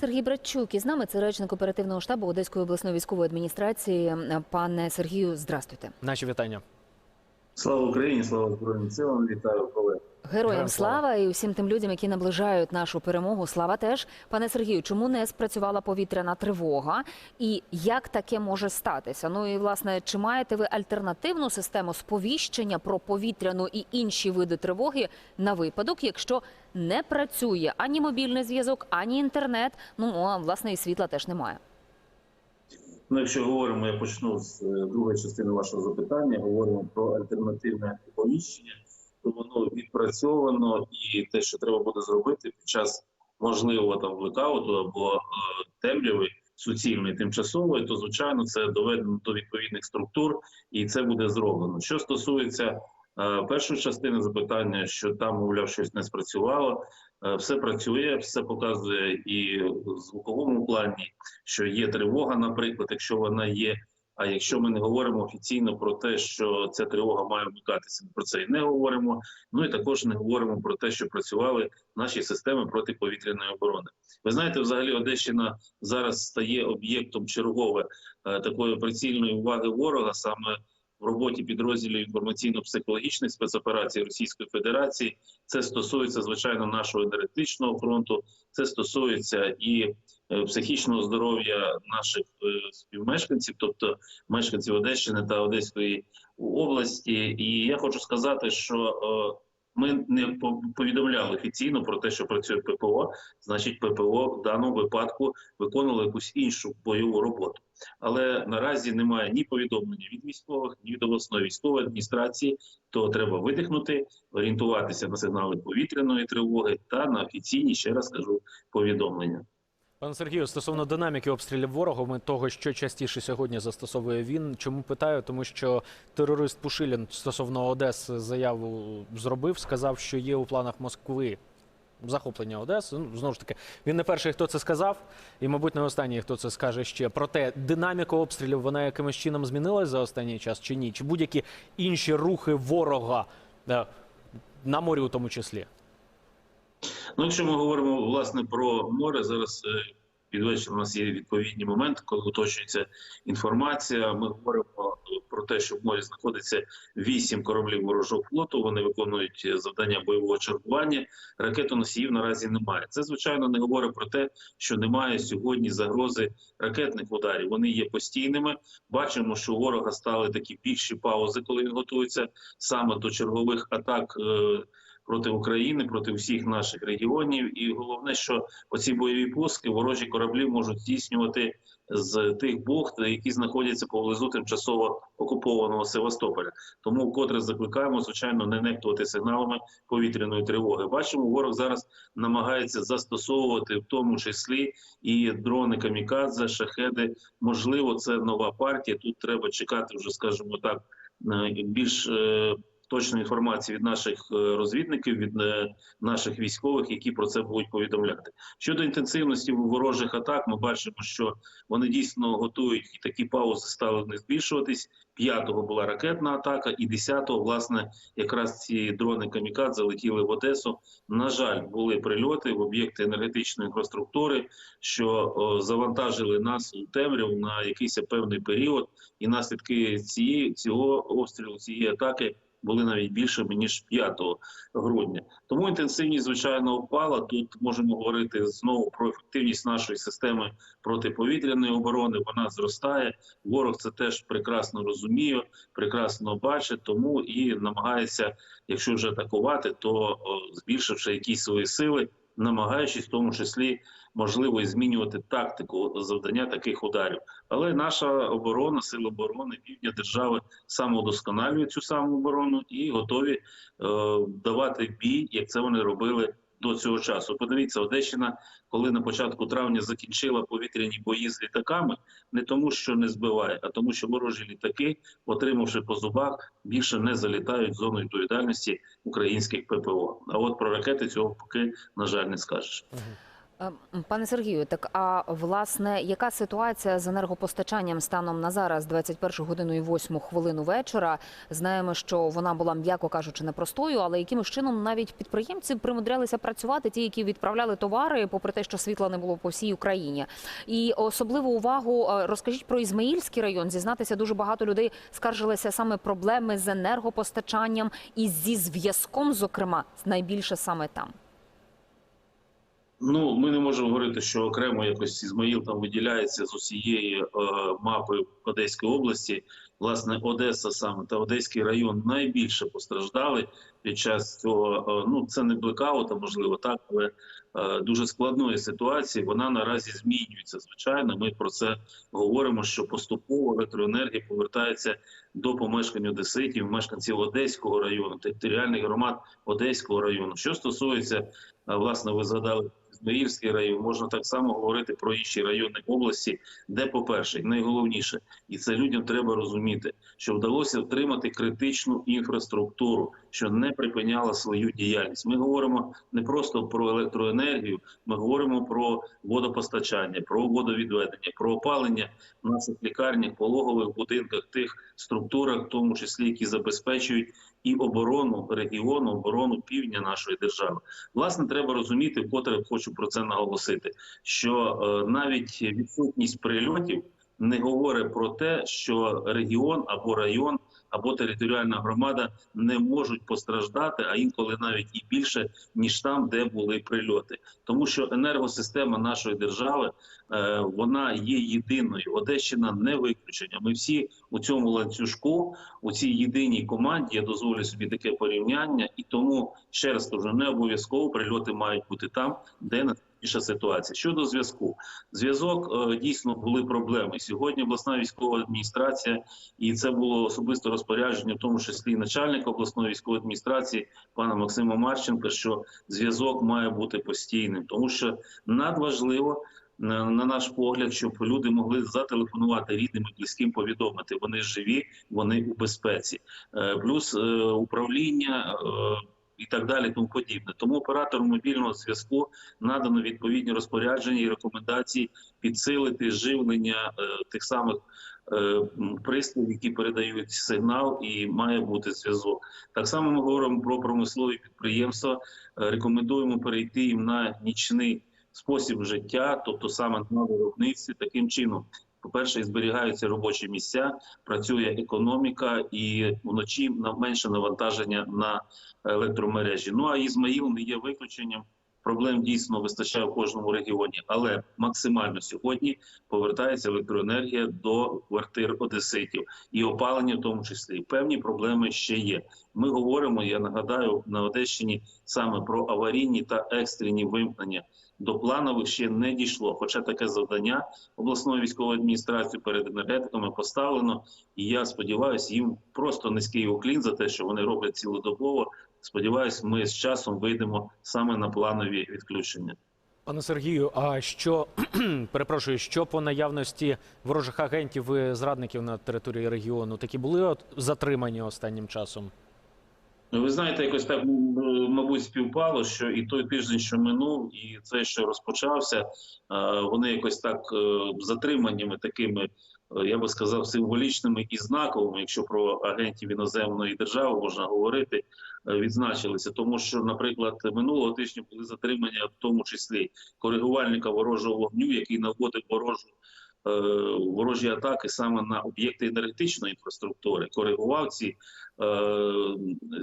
Сергій Братчук із нами це речник оперативного штабу Одеської обласної військової адміністрації. Пане Сергію, здрастуйте. Наші вітання. Слава Україні, слава Збройним силам, вітаю колег. Героям Героям слава. слава і усім тим людям, які наближають нашу перемогу. Слава теж, пане Сергію. Чому не спрацювала повітряна тривога? І як таке може статися? Ну і власне, чи маєте ви альтернативну систему сповіщення про повітряну і інші види тривоги на випадок, якщо не працює ані мобільний зв'язок, ані інтернет? Ну а власне і світла теж немає. Ну, якщо говоримо, я почну з е, другої частини вашого запитання. Говоримо про альтернативне оповіщення, то воно відпрацьовано, і те, що треба буде зробити під час можливого там блекауту або е, темряви суцільної тимчасової, то звичайно це доведено до відповідних структур, і це буде зроблено. Що стосується е, першої частини запитання, що там, мовляв, щось не спрацювало. Е, Все працює, все показує і в звуковому плані, що є тривога, наприклад, якщо вона є. А якщо ми не говоримо офіційно про те, що ця тривога має вмикатися, ми про це і не говоримо. Ну і також не говоримо про те, що працювали наші системи протиповітряної оборони. Ви знаєте, взагалі Одещина зараз стає об'єктом чергове е, такої прицільної уваги ворога саме в роботі підрозділів інформаційно-психологічних спецоперацій Російської Федерації. Це стосується звичайно нашого енергетичного фронту. Це стосується і е, психічного здоров'я наших е, співмешканців, тобто мешканців Одещини та Одеської області. І я хочу сказати, що е, ми не по- повідомляли офіційно про те, що працює ППО. Значить, ППО в даному випадку виконувало якусь іншу бойову роботу. Але наразі немає ні повідомлення від військових, ні від обласної військової адміністрації. То треба видихнути, орієнтуватися на сигнали повітряної тривоги та на офіційні, ще раз кажу, повідомлення. Пане Сергію, стосовно динаміки обстрілів ворогом і того, що частіше сьогодні застосовує він. Чому питаю? Тому що терорист Пушилін стосовно Одеси заяву зробив, сказав, що є у планах Москви захоплення Одеси. Ну знову ж таки, він не перший, хто це сказав, і, мабуть, не останній, хто це скаже ще. Проте динаміка обстрілів вона якимось чином змінилась за останній час чи ні? Чи будь-які інші рухи ворога е, на морі, у тому числі? Ну, якщо ми говоримо власне про море, зараз е, у нас є відповідні моменти, коли уточнюється інформація. Ми говоримо е, про те, що в морі знаходиться вісім кораблів ворожого флоту. Вони виконують е, завдання бойового чергування. Ракетоносіїв наразі немає. Це звичайно не говорить про те, що немає сьогодні загрози ракетних ударів. Вони є постійними. Бачимо, що у ворога стали такі більші паузи, коли він готується саме до чергових атак. Проти України, проти всіх наших регіонів. І головне, що оці бойові пуски ворожі кораблі можуть здійснювати з тих бухт, які знаходяться поблизу тимчасово окупованого Севастополя. Тому вкотре закликаємо, звичайно, не нехтувати сигналами повітряної тривоги. Бачимо, ворог зараз намагається застосовувати в тому числі і дрони камікадзе, шахеди. Можливо, це нова партія. Тут треба чекати вже, скажімо так, е, більш е, точної інформації від наших е, розвідників, від е, наших військових, які про це будуть повідомляти. Щодо інтенсивності ворожих атак, ми бачимо, що вони дійсно готують і такі паузи стали не збільшуватись. П'ятого була ракетна атака, і десятого, власне, якраз ці дрони камікадзе летіли в Одесу. На жаль, були прильоти в об'єкти енергетичної інфраструктури, що о, завантажили нас у темряву на якийсь певний період, і наслідки цієї цього обстрілу, цієї атаки були навіть більшими ніж 5 грудня. Тому інтенсивність звичайно впала. Тут можемо говорити знову про ефективність нашої системи протиповітряної оборони. Вона зростає. Ворог це теж прекрасно розуміє, прекрасно бачить, тому і намагається, якщо вже атакувати, то збільшивши якісь свої сили, намагаючись в тому числі можливо змінювати тактику завдання таких ударів. Але наша оборона, сили оборони півдня держави самоудосконалюють цю самооборону і готові е, давати бій, як це вони робили до цього часу. Подивіться, Одещина, коли на початку травня закінчила повітряні бої з літаками, не тому, що не збиває, а тому, що ворожі літаки, отримавши по зубах, більше не залітають в зону відповідальності українських ППО. А от про ракети цього поки на жаль не скажеш. Е, м, Пане Сергію, так а власне, яка ситуація з енергопостачанням станом на зараз, 21 годину і 8 хвилину вечора? Знаємо, що вона була, м'яко кажучи, непростою, але якимось чином навіть підприємці примудрялися працювати, ті, які відправляли товари, попри те, що світла не було по всій Україні. І особливу увагу е, розкажіть про Ізмаїльський район. Зізнатися, дуже багато людей скаржилися саме проблеми з енергопостачанням і зі зв'язком, зокрема, найбільше саме там. Ну, ми не можемо говорити, що окремо якось Ізмаїл там виділяється з усієї е, мапи Одеської області. Власне, Одеса саме та Одеський район найбільше постраждали під час цього. Е, ну це не блекаута, можливо, так, але е, дуже складної ситуації. Вона наразі змінюється. Звичайно, ми про це говоримо. Що поступово електроенергія повертається до помешкань одеситів, мешканців Одеського району, територіальних громад Одеського району. Що стосується е, власне, ви згадали. Ізмаїльський район можна так само говорити про інші райони області, де, по-перше, найголовніше, і це людям треба розуміти, що вдалося втримати критичну інфраструктуру, що не припиняла свою діяльність. Ми говоримо не просто про електроенергію, ми говоримо про водопостачання, про водовідведення, про опалення в наших лікарнях, пологових будинках, тих структурах, в тому числі які забезпечують і оборону регіону, оборону півдня нашої держави. Власне, треба розуміти, вкотре хочу про це наголосити, що е, навіть відсутність прильотів не говорить про те, що регіон або район або територіальна громада не можуть постраждати, а інколи навіть і більше ніж там, де були прильоти, тому що енергосистема нашої держави е, вона є єдиною. Одещина не виключення. Ми всі у цьому ланцюжку, у цій єдиній команді. Я дозволю собі таке порівняння, і тому ще раз кажу, не обов'язково прильоти мають бути там, де найскладніша ситуація. Щодо зв'язку, зв'язок е, дійсно були проблеми. Сьогодні обласна військова адміністрація, і це було особисто розпорядження, в тому числі начальника обласної військової адміністрації пана Максима Марченка, що зв'язок має бути постійним, тому що надважливо. На на наш погляд, щоб люди могли зателефонувати рідним і близьким, повідомити, вони живі, вони у безпеці, Е, плюс е, управління е, і так далі, тому подібне. Тому оператору мобільного зв'язку надано відповідні розпорядження і рекомендації підсилити живлення е, тих самих е, пристроїв, які передають сигнал, і має бути зв'язок. Так само ми говоримо про промислові підприємства. Е, Рекомендуємо перейти їм на нічний спосіб життя, тобто саме на виробництві, таким чином. По-перше, і зберігаються робочі місця, працює економіка і вночі менше навантаження на електромережі. Ну а Ізмаїл не є виключенням. Проблем дійсно вистачає в кожному регіоні, але максимально сьогодні повертається електроенергія до квартир одеситів і опалення, в тому числі певні проблеми ще є. Ми говоримо, я нагадаю, на Одещині саме про аварійні та екстрені вимкнення. До планових ще не дійшло. Хоча таке завдання обласної військової адміністрації перед енергетиками поставлено, і я сподіваюся, їм просто низький уклін за те, що вони роблять цілодобово. Сподіваюсь, ми з часом вийдемо саме на планові відключення. Пане Сергію, а що перепрошую, що по наявності ворожих агентів і зрадників на території регіону такі були затримані останнім часом? Ну, ви знаєте, якось так мабуть співпало, що і той тиждень, що минув, і цей, що розпочався, е, вони якось так е, затриманнями такими, е, я би сказав, символічними і знаковими, якщо про агентів іноземної держави можна говорити, відзначилися. Тому що, наприклад, минулого тижня були затримання, в тому числі коригувальника ворожого вогню, який наводив ворожу. Е, Ворожі атаки саме на об'єкти енергетичної інфраструктури коригував ці е,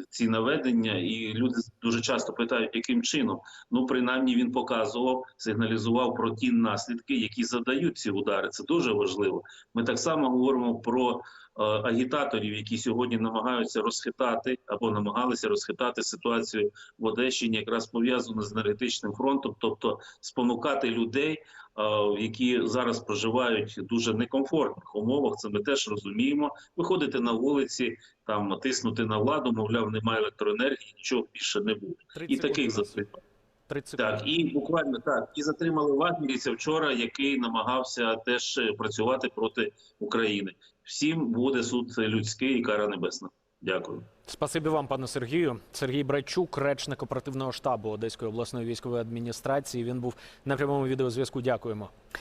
ці наведення, і люди дуже часто питають, яким чином. Ну, принаймні, він показував, сигналізував про ті наслідки, які задають ці удари. Це дуже важливо. Ми так само говоримо про е, агітаторів, які сьогодні намагаються розхитати або намагалися розхитати ситуацію в Одещині, якраз пов'язану з енергетичним фронтом, тобто спонукати людей, які зараз проживають в дуже некомфортних умовах. Це ми теж розуміємо. Виходити на вулиці, там тиснути на владу, мовляв, немає електроенергії, нічого більше не буде. І таких затримали. 30. Так, і буквально так, і затримали вагнерівця вчора, який намагався теж е, працювати проти України. Всім буде суд людський і кара небесна. Дякую. Спасибі вам, пане Сергію. Сергій Брайчук, речник оперативного штабу Одеської обласної військової адміністрації. Він був на прямому відеозв'язку. Дякуємо.